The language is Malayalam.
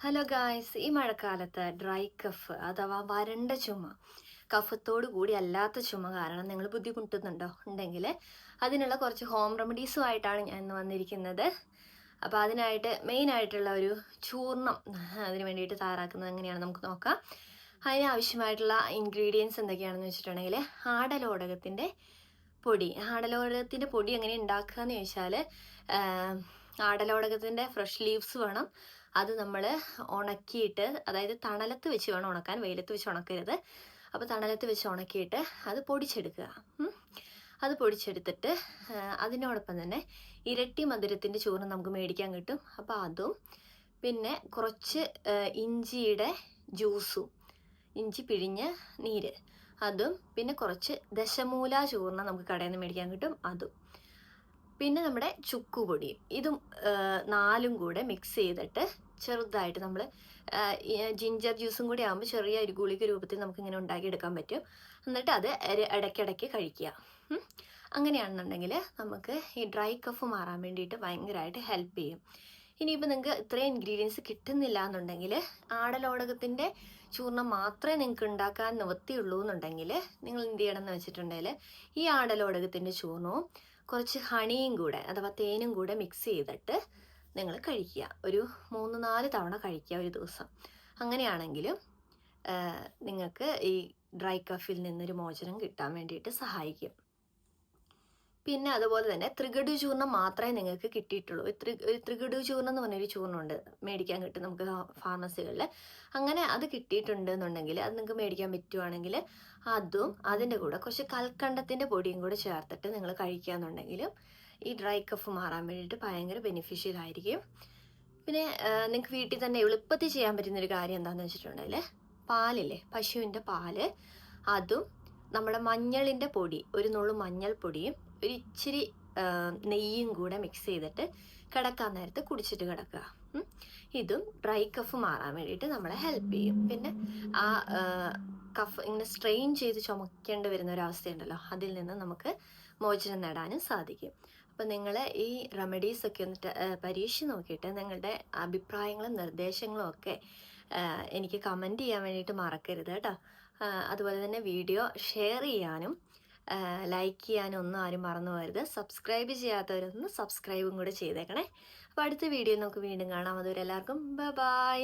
ഹലോ ഗായ്സ് ഈ മഴക്കാലത്ത് ഡ്രൈ കഫ് അഥവാ വരണ്ട ചുമ കഫത്തോടു കൂടി അല്ലാത്ത ചുമ കാരണം നിങ്ങൾ ബുദ്ധിമുട്ടുന്നുണ്ടോ? ഉണ്ടെങ്കിൽ അതിനുള്ള കുറച്ച് ഹോം റെമഡീസുമായിട്ടാണ് ഞാൻ ഇന്ന് വന്നിരിക്കുന്നത്. അപ്പോൾ അതിനായിട്ട് മെയിനായിട്ടുള്ള ഒരു ചൂർണം അതിന് വേണ്ടിയിട്ട് തയ്യാറാക്കുന്നത് എങ്ങനെയാണ് നമുക്ക് നോക്കാം. അതിന് ആവശ്യമായിട്ടുള്ള ഇൻഗ്രീഡിയൻസ് എന്തൊക്കെയാണെന്ന് വെച്ചിട്ടുണ്ടെങ്കിൽ ആടലോടകത്തിന്റെ പൊടി. ആടലോടകത്തിന്റെ പൊടി എങ്ങനെ ഉണ്ടാക്കുക എന്ന് ചോദിച്ചാൽ ആടലോടകത്തിന്റെ ഫ്രഷ് ലീവ്സ് വേണം. അത് നമ്മൾ ഉണക്കിയിട്ട് അതായത് തണലത്ത് വെച്ച് വേണം ഉണക്കാൻ വെയിലത്ത് വെച്ച് ഉണക്കരുത്. അപ്പോൾ തണലത്ത് വെച്ച് ഉണക്കിയിട്ട് അത് പൊടിച്ചെടുക്കുക. അത് പൊടിച്ചെടുത്തിട്ട് അതിനോടൊപ്പം തന്നെ ഇരട്ടി മധുരത്തിന്റെ ചോറ് നമുക്ക് മേടിക്കാൻ കിട്ടും. അപ്പോൾ അതും പിന്നെ കുറച്ച് ഇഞ്ചിയുടെ ജ്യൂസും ഇഞ്ചി പിഴിഞ്ഞ് നീര് അതും പിന്നെ കുറച്ച് ദശമൂല ചൂർണം നമുക്ക് കടയിൽ നിന്ന് മേടിക്കാൻ കിട്ടും. അതും. പിന്നെ നമ്മുടെ ചുക്കുപൊടിയും ഇതും നാലും കൂടെ മിക്സ് ചെയ്തിട്ട് ചെറുതായിട്ട് നമ്മൾ ജിഞ്ചർ ജ്യൂസും കൂടി ആകുമ്പോൾ ചെറിയ ഒരു ഗുളിക രൂപത്തിൽ നമുക്ക് ഇങ്ങനെ ഉണ്ടാക്കിയെടുക്കാൻ പറ്റും. എന്നിട്ട് അത് ഇടയ്ക്കിടയ്ക്ക് കഴിക്കുക. അങ്ങനെയാണെന്നുണ്ടെങ്കിൽ നമുക്ക് ഈ ഡ്രൈ കഫ് മാറാൻ വേണ്ടിയിട്ട് ഭയങ്കരമായിട്ട് ഹെൽപ്പ് ചെയ്യും. ഇനിയിപ്പോൾ നിങ്ങൾക്ക് ഇത്രയും ഇൻഗ്രീഡിയൻസ് കിട്ടുന്നില്ല എന്നുണ്ടെങ്കിൽ ആടലോടകത്തിന്റെ ചൂർണം മാത്രമേ നിങ്ങൾക്ക് ഉണ്ടാക്കാൻ നിവൃത്തിയുള്ളൂ എന്നുണ്ടെങ്കിൽ നിങ്ങൾ എന്ത് ചെയ്യണം എന്ന് വെച്ചിട്ടുണ്ടെങ്കിൽ ഈ ആടലോടകത്തിന്റെ ചൂർണവും കുറച്ച് ഹണിയും കൂടെ അഥവാ തേനും കൂടെ മിക്സ് ചെയ്തിട്ട് നിങ്ങൾ കഴിക്കുക. ഒരു മൂന്ന് നാല് തവണ കഴിക്കുക ഒരു ദിവസം. അങ്ങനെയാണെങ്കിലും നിങ്ങൾക്ക് ഈ ഡ്രൈ കഫിൽ നിന്നൊരു മോചനം കിട്ടാൻ വേണ്ടിയിട്ട് സഹായിക്കും. പിന്നെ അതുപോലെ തന്നെ ത്രികടു ചൂർണം മാത്രമേ നിങ്ങൾക്ക് കിട്ടിയിട്ടുള്ളൂ. ത്രികടു ചൂർണം എന്ന് പറഞ്ഞൊരു ചൂർണമുണ്ട് മേടിക്കാൻ കിട്ടും നമുക്ക് ഫാർമസികളിൽ അങ്ങനെ അത് കിട്ടിയിട്ടുണ്ട് എന്നുണ്ടെങ്കിൽ അത് നിങ്ങൾക്ക് മേടിക്കാൻ പറ്റുവാണെങ്കിൽ അതും അതിന്റെ കൂടെ കുറച്ച് കൽക്കണ്ടത്തിന്റെ പൊടിയും കൂടെ ചേർത്തിട്ട് നിങ്ങൾ കഴിക്കുകയെന്നുണ്ടെങ്കിലും ഈ ഡ്രൈ കഫ് മാറാൻ വേണ്ടിയിട്ട് ഭയങ്കര ബെനിഫിഷ്യൽ ആയിരിക്കും. പിന്നെ നിങ്ങൾക്ക് വീട്ടിൽ തന്നെ എളുപ്പത്തിൽ ചെയ്യാൻ പറ്റുന്ന ഒരു കാര്യം എന്താണെന്ന് വെച്ചിട്ടുണ്ടെങ്കിൽ പാലില്ലേ പശുവിന്റെ പാൽ. അതും നമ്മുടെ മഞ്ഞളിന്റെ പൊടി ഒരു നുള്ളു മഞ്ഞൾപ്പൊടിയും ഒരു ഇച്ചിരി നെയ്യും കൂടെ മിക്സ് ചെയ്തിട്ട് കിടക്കാൻ നേരത്ത് കുടിച്ചിട്ട് കിടക്കുക. ഇതും ഡ്രൈ കഫ് മാറാൻ വേണ്ടിയിട്ട് നമ്മളെ ഹെൽപ്പ് ചെയ്യും. പിന്നെ ആ, കഫ് ഇങ്ങനെ സ്ട്രെയിൻ ചെയ്ത് ചുമക്കേണ്ടി വരുന്ന ഒരു അവസ്ഥയുണ്ടല്ലോ അതിൽ നിന്ന് നമുക്ക് മോചനം നേടാനും സാധിക്കും. അപ്പം നിങ്ങൾ ഈ റെമഡീസ് ഒക്കെ ഒന്ന് പരീക്ഷിച്ച് നോക്കിയിട്ട് നിങ്ങളുടെ അഭിപ്രായങ്ങളും നിർദ്ദേശങ്ങളും ഒക്കെ എനിക്ക് കമന്റ് ചെയ്യാൻ വേണ്ടിയിട്ട് മറക്കരുത് കേട്ടോ. അതുപോലെ തന്നെ വീഡിയോ ഷെയർ ചെയ്യാനും ലൈക്ക് ചെയ്യാനൊന്നും ആരും മറന്നു പോകരുത്. സബ്സ്ക്രൈബ് ചെയ്യാത്തവരൊന്ന് സബ്സ്ക്രൈബും കൂടെ ചെയ്തേക്കണേ. അപ്പോൾ അടുത്ത വീഡിയോ നമുക്ക് വീണ്ടും കാണാം. അതുവരെ എല്ലാവർക്കും ബൈ